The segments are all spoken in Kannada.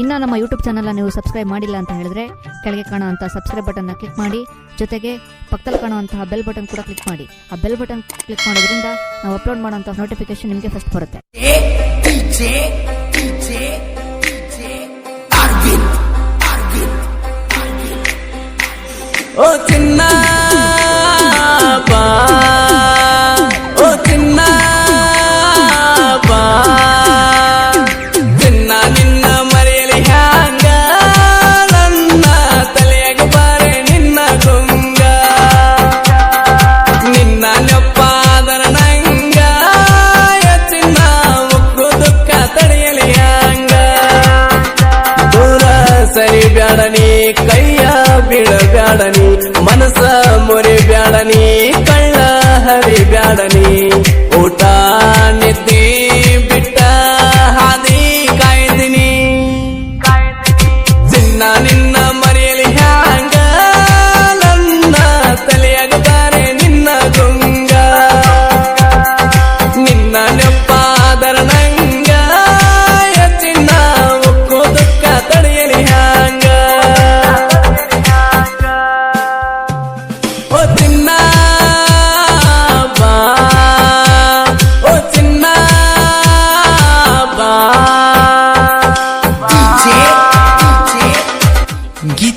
ಇನ್ನು ನಮ್ಮ ಯೂಟ್ಯೂಬ್ ಚಾನಲ್ನ ನೀವು ಸಬ್ಸ್ಕ್ರೈಬ್ ಮಾಡಿಲ್ಲ ಅಂತ ಹೇಳಿದ್ರೆ ಕೆಳಗೆ ಕಾಣುವಂಥ ಸಬ್ಸ್ಕ್ರೈಬ್ ಬಟನ್ನ ಕ್ಲಿಕ್ ಮಾಡಿ. ಜೊತೆಗೆ ಪಕ್ಕದಲ್ಲಿ ಕಾಣುವಂತಹ ಬೆಲ್ ಬಟನ್ ಕೂಡ ಕ್ಲಿಕ್ ಮಾಡಿ. ಆ ಬೆಲ್ ಬಟನ್ ಕ್ಲಿಕ್ ಮಾಡೋದ್ರಿಂದ ನಾವು ಅಪ್ಲೋಡ್ ಮಾಡುವಂಥ ನೋಟಿಫಿಕೇಶನ್ ನಿಮಗೆ ಫಸ್ಟ್ ಬರುತ್ತೆ. ಓ DJ, ಸರಿ ಬ್ಯಾಡನಿ ಕೈಯ ಬಿಡ ಬ್ಯಾಡನಿ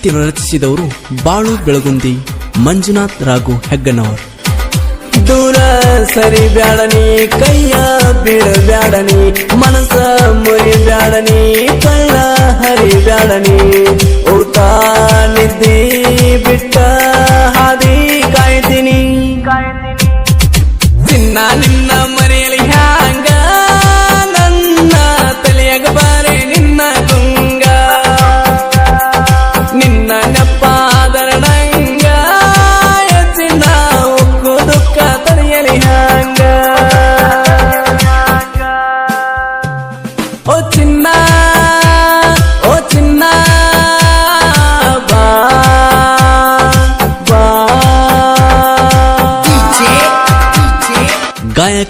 ಗೀತೆಯನ್ನು ರಚಿಸಿದವರು ಬಾಳು ಬೆಳಗುಂದಿ, ಮಂಜುನಾಥ್ ರಾಘು ಹೆಗ್ಗನವರ್. ದೂರ ಸರಿ ಬ್ಯಾಡನಿ, ಕೈಯ ಬೀಳ ಬ್ಯಾಡನಿ, ಮನಸ ಮುರಿ ಬ್ಯಾಡನಿ, ಕಳ್ಳ ಹರಿ ಬ್ಯಾಡನಿ. ಊಟ ನಿದ್ದಿ ಬಿಟ್ಟ ಹಾದಿ ಕಾಯ್ತೀನಿ. ಚಿನ್ನ ನಿನ್ನ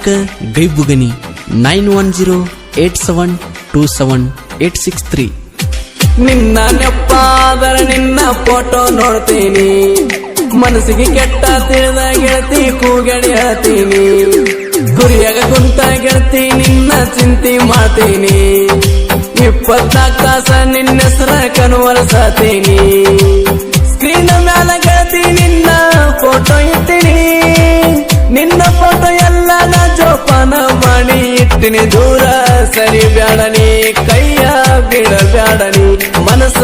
ಗಾಯಕ ಗೈಬುಗನಿ nine one zero eight seven two seven eight six three. ನಿನ್ನ ನೆಪ್ಪಾದರ ನಿನ್ನ ಫೋಟೋ ನೋಡ್ತೀನಿ. ಮನಸ್ಸಿಗೆ ಕೆಟ್ಟ ತಿಳಿದ ಗೆಳತಿ ಕೂಗಡಿ ಹೇಳ್ತೀನಿ. ಗುರಿಯಾಗ ಕುಂತ ಗೆಳತಿ ನಿನ್ನ ಚಿಂತೆ ಮಾಡ್ತೀನಿ. ಇಪ್ಪತ್ನಾಲ್ಕು ತಾಸ ನಿನ್ನ ಹೆಸರ ಕನುವರ್ಸತೀನಿ ಇಟ್ಟಿನಿ ದೂರ ಸರಿ ಬ್ಯಾಡನಿ ಕೈಯ ಬಿಡ ಬ್ಯಾಡನಿ ಮನಸ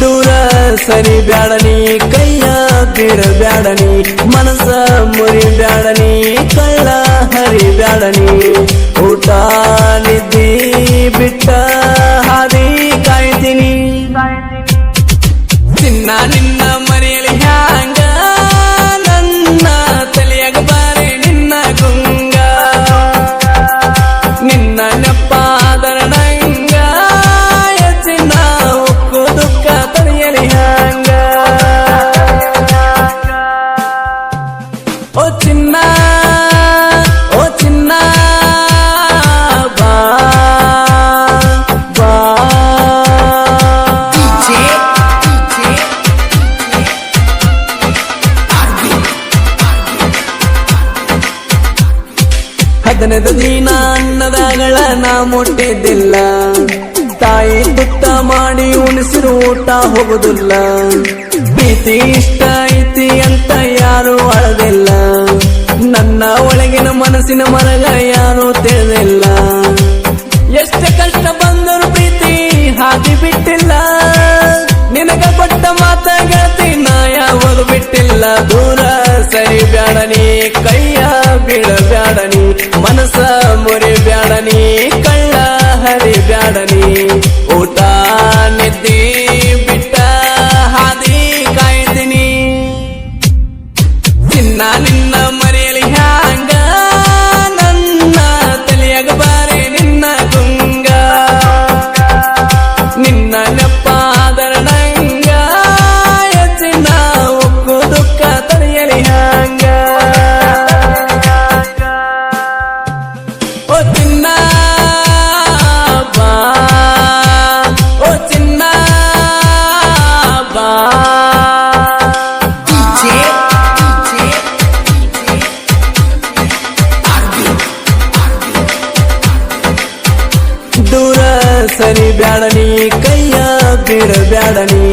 ದೂರ ಸರಿ ಬ್ಯಾಡನಿ ಕೈಯ ಬ್ಯಾಡನಿ ಮನಸ ಮುರಿ ಬ್ಯಾಡನಿ ಕಳ್ಳ ಹರಿ ಬ್ಯಾಡನಿ ಊಟ ನಿದ್ದಿ ಹದಿನೈದು ದಿನ ಅನ್ನದಾಗಳ ನಾ ಮುಟ್ಟಿದ್ದಿಲ್ಲ. ತಾಯಿ ತುತ್ತ ಮಾಡಿ ಉಣಿಸಿರು ಊಟ ಹೋಗುದಿಲ್ಲ. ಪ್ರೀತಿ ಇಷ್ಟ ಐತಿ ಅಂತ ಯಾರು ಅಳದಿಲ್ಲ. ನನ್ನ ಒಳಗಿನ ಮನಸ್ಸಿನ ಮರಗ ಯಾರು ತಿಳಿದಿಲ್ಲ. ಎಷ್ಟು ಕಷ್ಟ ಬಂದರು ಪ್ರೀತಿ ಹಾದಿ ಬಿಟ್ಟಿಲ್ಲ. ನಿನಗ ಕೊಟ್ಟ ಮಾತಾಗತಿ ನಾ ಯಾವಾಗ ಬಿಟ್ಟಿಲ್ಲ. ದೂರ ಸರಿ ಬ್ಯಾಡನೇ ಕೈ ಬ್ಯಾಡನಿ. ಮನಸ ಮುರಿ ಬ್ಯಾಡನಿ ಕಳ್ಳ ಹರಿ ಬ್ಯಾಡನಿ ಸರಿ ಬ್ಯಾಡನಿ ಕೈಯ ಬಿಡ ಬ್ಯಾಡನಿ